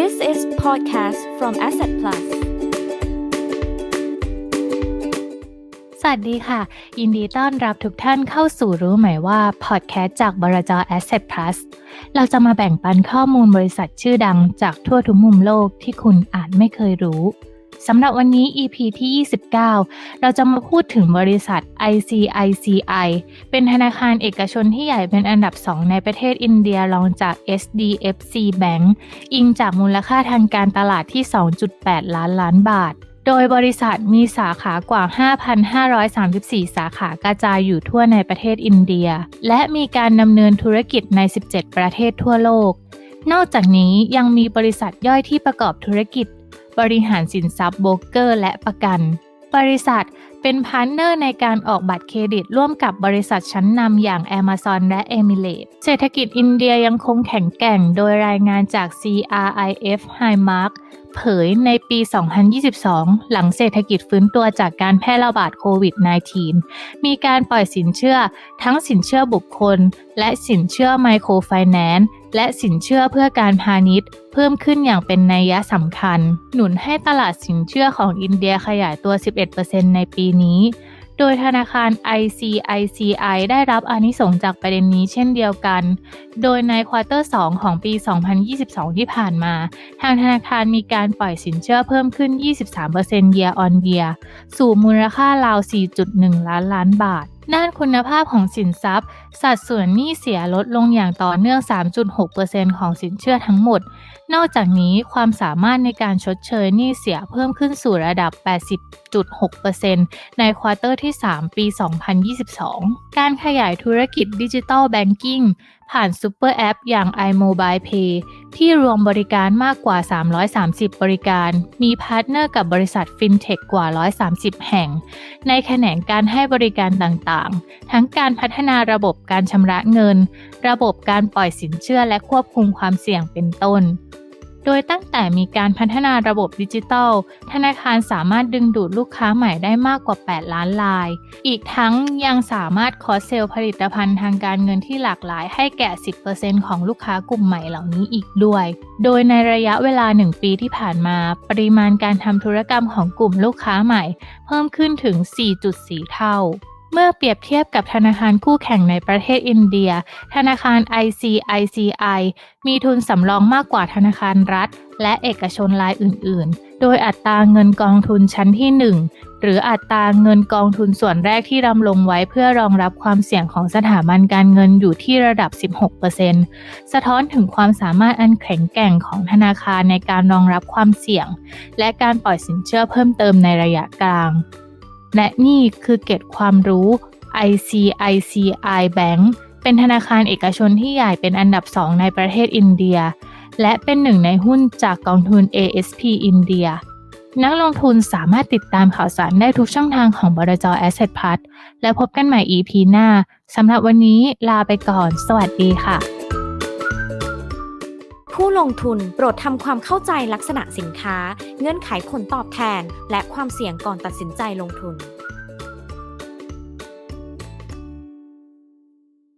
This is podcast from Asset Plus สวัสดีค่ะ ยินดีต้อนรับทุกท่านเข้าสู่รู้ไหมว่า พอดแคสต์จากบรจ Asset Plus เราจะมาแบ่งปันข้อมูลบริษัทชื่อดังจากทั่วทุกมุมโลกที่คุณอาจไม่เคยรู้ สำหรับวันนี้ EP ที่ 29 เราจะมาพูดถึงบริษัท ICICI เป็นธนาคารเอกชนที่ใหญ่เป็นอันดับ 2 ในประเทศอินเดียรองจาก SDFC Bank อิงจากมูลค่าทางการตลาดที่ 2.8 ล้านล้านบาท โดยบริษัทมีสาขากว่า 5,534 สาขากระจายอยู่ทั่วในประเทศอินเดีย และมีการดำเนินธุรกิจใน 17 ประเทศทั่วโลก นอกจากนี้ยังมีบริษัทย่อยที่ประกอบธุรกิจ บริหารสินทรัพย์โบรกเกอร์ และประกัน บริษัทเป็นพาร์ทเนอร์ในการออกบัตรเครดิตร่วมกับบริษัทชั้นนำอย่าง Amazon และ e m i r a t e เศรษฐกิจอินเดียยังคงแข็งแกร่งโดยรายงานจาก CRIF High Mark เผยในปี 2022 หลังเศรษฐกิจฟื้นตัวจากการแพร่ระบาดโควิด -19 มีการปล่อยสินเชื่อทั้งสินเชื่อบุคคล และสินเชื่อไมโครไฟแนนซ์ และสินเชื่อเพื่อการพาณิชย์ เพิ่มขึ้นอย่างเป็นนัยสำคัญ หนุนให้ตลาดสินเชื่อของอินเดียขยายตัว 11%ในปีนี้ โดยธนาคาร ICICI ได้รับอานิสงจากประเด็นนี้เช่นเดียวกัน โดยในควอเตอร์ 2 ของปี 2022 ที่ผ่านมา ทางธนาคารมีการปล่อยสินเชื่อเพิ่มขึ้น 23% year on year สู่มูลค่าราว 4.1 ล้านล้านบาท ด้านคุณภาพของสินทรัพย์ สัดส่วนหนี้เสียลดลงอย่างต่อเนื่อง 3.6%ของสินเชื่อทั้งหมด นอกจากนี้ความสามารถในการชดเชยหนี้เสียเพิ่มขึ้นสู่ระดับ 80.6%ในควอเตอร์ที่ 3 ปี 2022 การขยายธุรกิจดิจิทัลแบงกิ้งผ่านซูเปอร์แอปอย่าง iMobile Pay ที่รวมบริการมากกว่า 330 บริการ มีพาร์ทเนอร์กับบริษัทฟินเทคกว่า 130 แห่ง ในแขนงการให้บริการต่างๆ ทั้งการพัฒนาระบบการชำระเงิน ระบบการปล่อยสินเชื่อและควบคุมความเสี่ยงเป็นต้น โดยตั้งแต่มีการพัฒนาระบบดิจิทัล ธนาคารสามารถดึงดูดลูกค้าใหม่ได้มากกว่า 8 ล้านราย อีกทั้งยังสามารถคอเซลผลิตภัณฑ์ทางการเงินที่หลากหลายให้แก่ 10%ของลูกค้ากลุ่มใหม่เหล่านี้อีกด้วย โดยในระยะเวลา 1 ปีที่ผ่านมา ปริมาณการทำธุรกรรมของกลุ่มลูกค้าใหม่ เพิ่มขึ้นถึง 4.4 เท่า เมื่อเปรียบเทียบกับธนาคารคู่แข่งในประเทศอินเดีย ธนาคาร ICICI มีทุนสำรองมากกว่าธนาคารรัฐ และเอกชนรายอื่น ๆ โดยอัตราเงินกองทุนชั้นที่ 1 หรืออัตราเงินกองทุนส่วนแรกที่ดำลงไว้เพื่อรองรับความเสี่ยงของสถาบันการเงินอยู่ที่ระดับ 16%สะท้อนถึงความสามารถอันแข็งแกร่งของธนาคารในการรองรับความเสี่ยง และการปล่อยสินเชื่อเพิ่มเติมในระยะกลาง และนี่คือเกร็ดความรู้ ICICI Bank เป็นธนาคารเอกชนที่ใหญ่เป็นอันดับ2ในประเทศอินเดีย และเป็นหนึ่งในหุ้นจากกองทุน ASP อินเดีย นักลงทุนสามารถติดตามข่าวสารได้ทุกช่องทางของบรจ Asset p a s และพบกันใหม่ EP หน้าสำหรับวันนี้ลาไปก่อน สวัสดีค่ะ ผู้ลงทุนโปรดทำความเข้าใจลักษณะสินค้า เงื่อนไขผลตอบแทน และความเสี่ยงก่อนตัดสินใจลงทุน